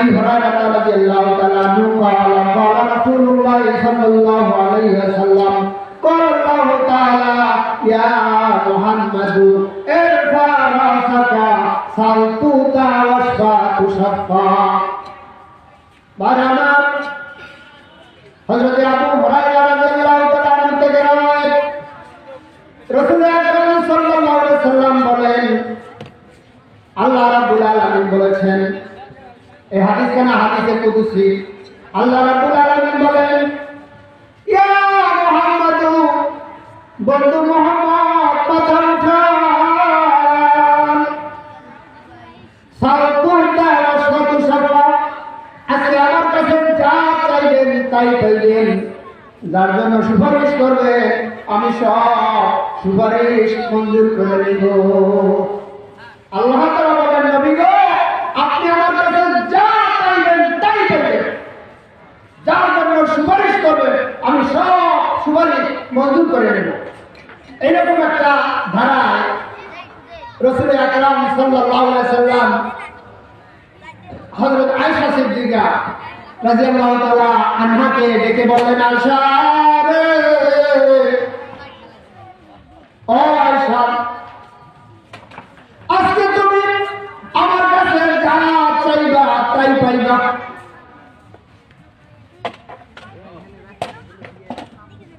أبي هريرة رضي الله تعالى عنه قال قال رسول الله صلى الله عليه وسلم قال الله تعالى يا محمد ارفع رأسك فالتوت واشفع تشفع برنا حضرت أبو কুদুসি আল্লাহ রাব্বুল আলামিন বলেন, ইয়া মুহাম্মদ, বন্ধু মুহাম্মদ কথা উঠান সারকুল দাওয়াত সাফা আজকে আমার কাছে যা চাইবেন তাই পাইবেন। যার জন্য সুপারিশ করবে, আমি সব সুপারিশ মঞ্জুর করে নিব। আল্লাহ তাআলা বলেন নবী গো আপনি আমার কাছে যা চাইবেন তাই পাবেন যার জন্য সুপারিশ করবে আমি সব সুপারিশ মঞ্জুর করে নেব। এইরকম একটা ধারায় রসুল আকরাম সাল্লাম হজরত আয়সা সিদ্দিকা রাদিয়াল্লাহু তাআলা আনহাকে ডেকে বললেন, আয়েশা ও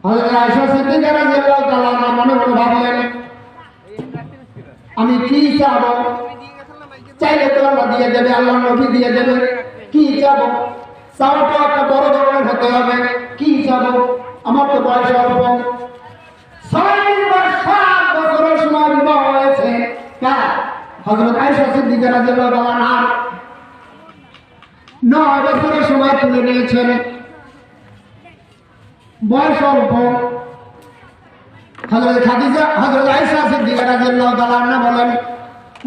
হযরত আয়েশা সিদ্দিকা রাদিয়াল্লাহু তাআলা মনে মনে ভাবলেন, আমি কি চাবো? চাইলে তো আল্লাহ দিয়ে দেবে, আল্লাহ নবী দিয়ে দেবে। কি চাবো? চাওয়াটা একটা বড় ধরনের হতে হবে। কি চাবো? আমার তো বয়স অল্প। ছয় সাত সময় বিবাহ হয়েছে। কার? হজরত আয়েশা সিদ্দিকা রাদিয়াল্লাহু তাআলা নয় বছরের সময় তুলে নিয়েছেন। বয়স অল্প। হযরত খাদিজা, হযরত আয়েশা সিদ্দিকা তাআলা বলেন,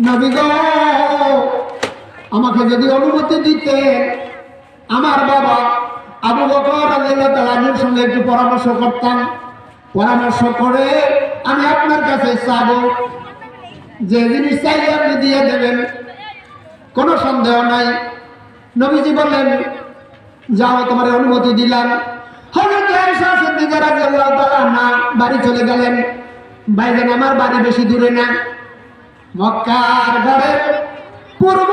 নবী গো, আমাকে যদি অনুমতি দিতে আমার বাবা আবু বকর রাদিয়াল্লাহু তাআলা আনহুর সঙ্গে একটু পরামর্শ করতাম পরামর্শ করে আমি আপনার কাছে চাবো যে জিনিস চাইলে আপনি দিয়ে দেবেন। কোনো সন্দেহ নাই। নবীজি বললেন, যাও, তোমার অনুমতি দিলাম। বাড়ি চলে গেলেন। বাইরেন আমার বাড়ি বেশি দূরে না। মক্কার ঘরের পূর্ব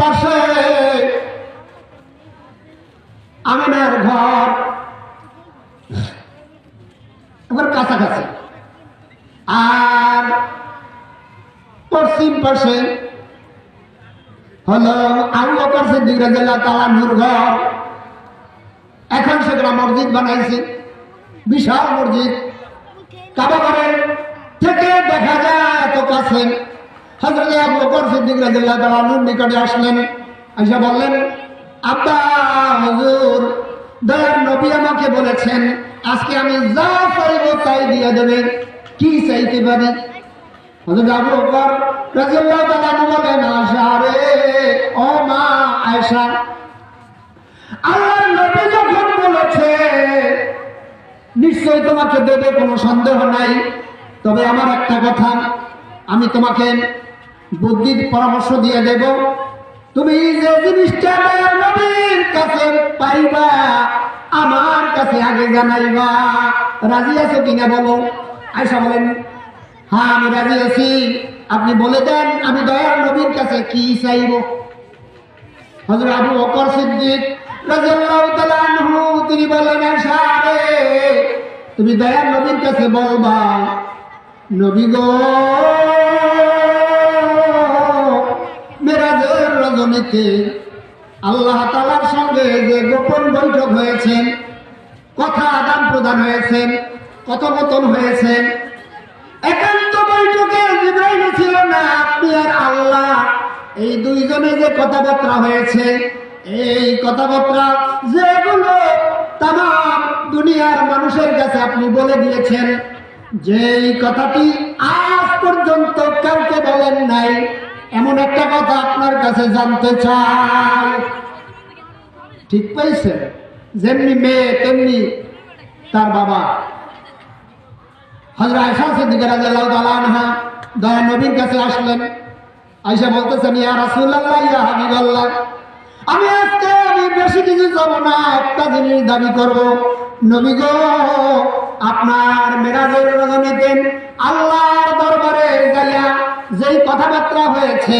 পাশে আমিনার ঘর। এবার কাছাকাছি। আর পশ্চিম পাশে হলো আবু বকর সিদ্দিক রাদিয়াল্লাহু তাআলা ঘর। মসজিদ বানাইছে, বিশাল মসজিদ। কাবা থেকে দেখা যায় এত কাছে। হযরত আবু বকর সিদ্দিক নিকটে আসলেন বললেন, আব্বা, হুজুর, দয়ার নবী আমাকে বলেছেন, আজকে আমি যা চাইব তাই দিয়ে দেবেন। কি চাইতে পারি? হযরত আবু বকর তাআলা বলেন আয়েশা রে, ও মা আয়েশা আল্লাহর নিশ্চয় তোমাকে দেবে, কোনো সন্দেহ নাই। তবে আমার একটা কথা, আমি তোমাকে বুদ্ধির পরামর্শ দিয়ে দেব। তুমি যে জিনিসটা নবীর কাছে পাইবা, আমার কাছে আগে জানাইবা। রাজি আছো কিনা বলো? আয়সা বলেন হ্যাঁ আমি রাজি আছি। আপনি বলে দেন, আমি দয়ার নবীর কাছে কি চাইব? হযরত আবু বকর সিদ্দিক আনহু, তিনি বলেন আয়েশা রে তুমি দয়ার নবীর কাছে বলবা নবী গো, মেরাজের রজনীতে আল্লাহ তাআলার সঙ্গে যে গোপন বৈঠক হয়েছেন, কথা আদান প্রদান হয়েছেন, কথোপকথন হয়েছেন, একান্ত বৈঠকে জিব্রাইল ছিল না, আপনি আর আল্লাহ, এই দুইজনে যে কথাবার্তা হয়েছে, এই কথাবার্তা, যেগুলো তাম দুনিয়ার মানুষের কাছে আপনি বলে দিয়েছেন যে এই কথাটি আজ পর্যন্ত কাউকে বলেন নাই। এমন একটা কথা আপনার কাছে জানতে চাই। ঠিক পাইছেন? যেমনি মেয়ে, তেমনি তার বাবা। হজরত আয়সা সিদ্দিকা রাদিয়াল্লাহু তাআলা আনহা দয়া নবীর কাছে আসলেন। আয়সা বলতেছেন, ইয়া রাসূলুল্লাহ, ইয়া হাবিবাল্লাহ, আমি আজকে আমি বেশি কিছু যাব না, একটা জিনিস দাবি করব। নবী গো, আপনার মেরাজের রজনীতে আল্লাহর দরবারে যাইয়া যেই কথাবার্তা হয়েছে,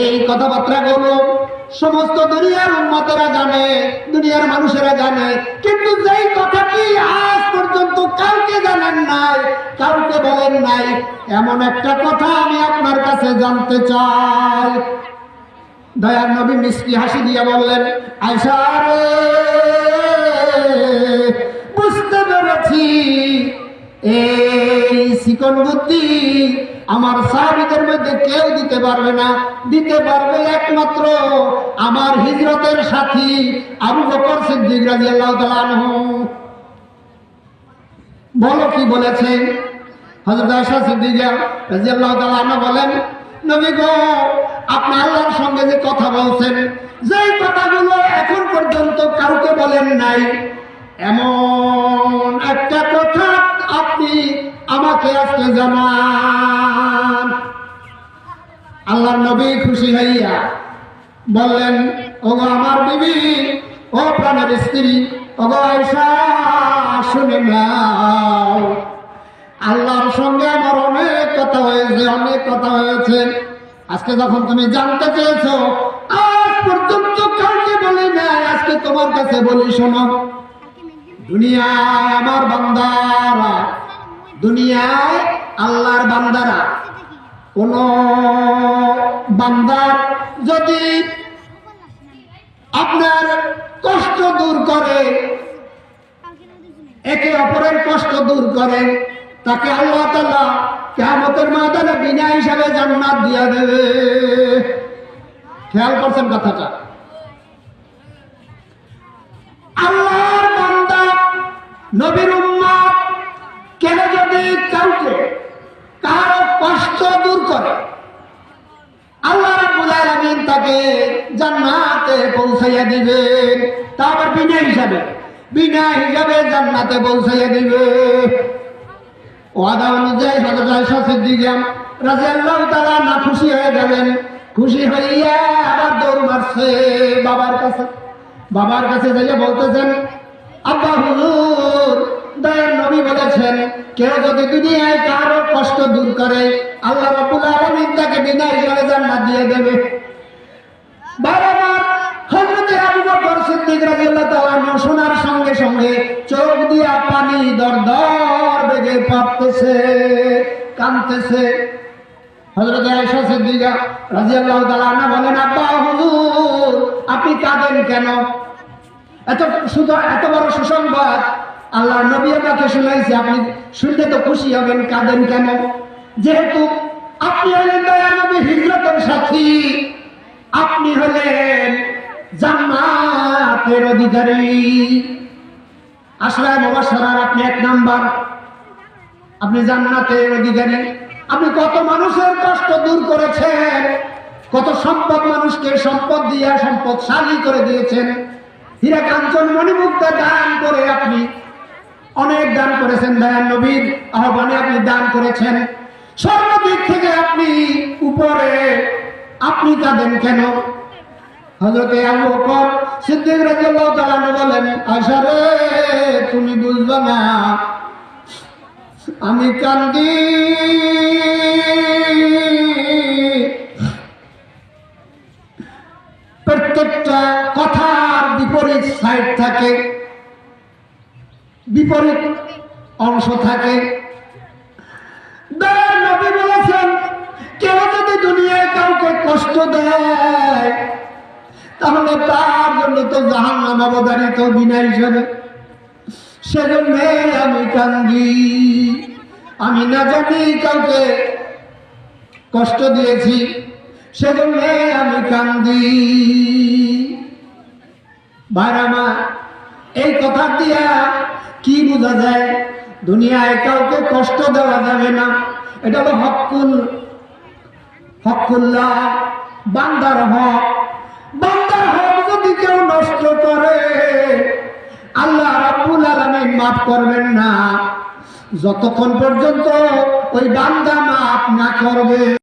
এই কথাবার্তাগুলো সমস্ত দুনিয়ার উন্মতেরা জানে, দুনিয়ার মানুষেরা জানে। কিন্তু যেই কথাটি আজ পর্যন্ত কাউকে জানেন নাই, কাউকে বলেন নাই, এমন একটা কথা আমি আপনার কাছে জানতে চাই। দয়ার নবী মিষ্টি হাসি দিয়ে বললেন, আয়সা বুঝতে পেরেছি। এই চিকন বুদ্ধি আমার সাহাবিদের মধ্যে কেউ দিতে পারবে না। দিতে পারবে একমাত্র আমার হিজরতের সাথী আবু বকর সিদ্দিক রাদিয়াল্লাহু তাআলা আনহু। বলো কি বলেছেন হযরত আয়েশা সিদ্দিকা রাদিয়াল্লাহু তাআলা আনহা বলেন, নবী গো, আপনি আল্লাহর সঙ্গে যে কথা বলছেন, যেই কথাগুলো এখন পর্যন্ত কাউকে বলেন নাই, এমন আমাকে আজকে জামান আল্লাহর নবী খুশি হইয়া বললেন, ওগো আমার বিবি, ও প্রাণের স্ত্রী, ওগো আয়সা শুনে নাও। আল্লাহর সঙ্গে আমার অনেক কথা হয়েছে, অনেক কথা হয়েছে। আজকে যখন তুমি জানতে চেয়েছো, আজ পর্যন্ত কাউকে বলি না আজকে তোমার কাছে বলি শোনো। দুনিয়া আমার বান্দারা দুনিয়ায় আল্লাহর বান্দারা। কোন বান্দার যদি আপনার কষ্ট দূর করে, একে অপরের কষ্ট দূর করে, তাকে আল্লাহ তালা কেমতের মাদানে বিনা হিসাবে জান্নাত দিয়া দেবে। খেয়াল করছেন কথাটা? আল্লাহর বান্দা নবীর করে। আল্লাহ রাব্বুল আলামিন তাকে জান্নাতে পৌঁছাইয়া দিবেন। তারপর বিনা হিসাবে। বিনা হিসাবে জান্নাতে পৌঁছাইয়া দিবে। ওয়াদা অনুযায়ী হযরত আয়েশা সিদ্দিকা রাদিয়াল্লাহু তাআলা না খুশি হয়ে গেলেন। খুশি হইয়া আবার দৌড় মারছে বাবার কাছে। বাবার কাছে যাইয়া বলতেছেন, আব্বা হুজুর দয়ার নবী বলেছেন, কেউ যদি দুনিয়ায় কারও কষ্ট দূর করে, আল্লাহ তাকে দিয়ে দেবে। বারবার আবু বকর সিদ্দিক তাআলা শোনার সঙ্গে সঙ্গে চোখ দিয়া পানি দরদর বেগে পড়তেছে কাঁদতেছে হযরত আয়েশা সিদ্দিকা রাদিয়াল্লাহু তাআলা বলেন, আব্বা হুজুর, আপনি কাঁদেন কেন? এত শুধু এত বড় সুসংবাদ আল্লাহ নবী আমাকে শুনাইছে, আপনি শুনলে তো খুশি হবেন, কাঁদেন কেন? যেহেতু আপনি হলেন দয়া নবী, হিজরতের সাথী। আপনি হলেন জান্নাতের অধিকারী। আসলে মুবাশশারার আপনি এক নাম্বার। আপনি জান্নাতের অধিকারী। আপনি কত মানুষের কষ্ট দূর করেছেন, কত সম্পদ মানুষকে সম্পদ দিয়ে সম্পদশালী করে দিয়েছেন। হীরা কাঞ্চন মণিমুক্তা দান করে আপনি অনেক দান করেছেন দয়ান নবীর আহ্বানে আপনি দান করেছেন। সর্বদিক থেকে আপনি উপরে, আপনি কাঁদেন কেন? বলেন তুমি বুঝবে না। আমি কান্দি। প্রত্যেকটা কথার বিপরীত সাইড থাকে। বিপরীত অংশ থাকে। নবী বলেছেন, কেউ যদি দুনিয়ায় কাউকে কষ্ট দেয়, তাহলে তার জন্য তো জাহান নাম অবদারিত বিনা হিসাবে। সেজন্য আমি কান্দি, আমি না জানি কাউকে কষ্ট দিয়েছি, সেজন্য আমি কান্দি। ভাইরামা এই কথা দিয়া কি বোঝা যায়? দুনিয়ায় কাউকে কষ্ট দেওয়া যাবে না। এটা হলো হকুল। হকুল্লাহ, বান্দার হক। বান্দার হক যদি কেউ নষ্ট করে, আল্লাহ রাব্বুল আলামিন মাফ করবেন না। যতক্ষণ পর্যন্ত ওই বান্দা মাফ না করবে।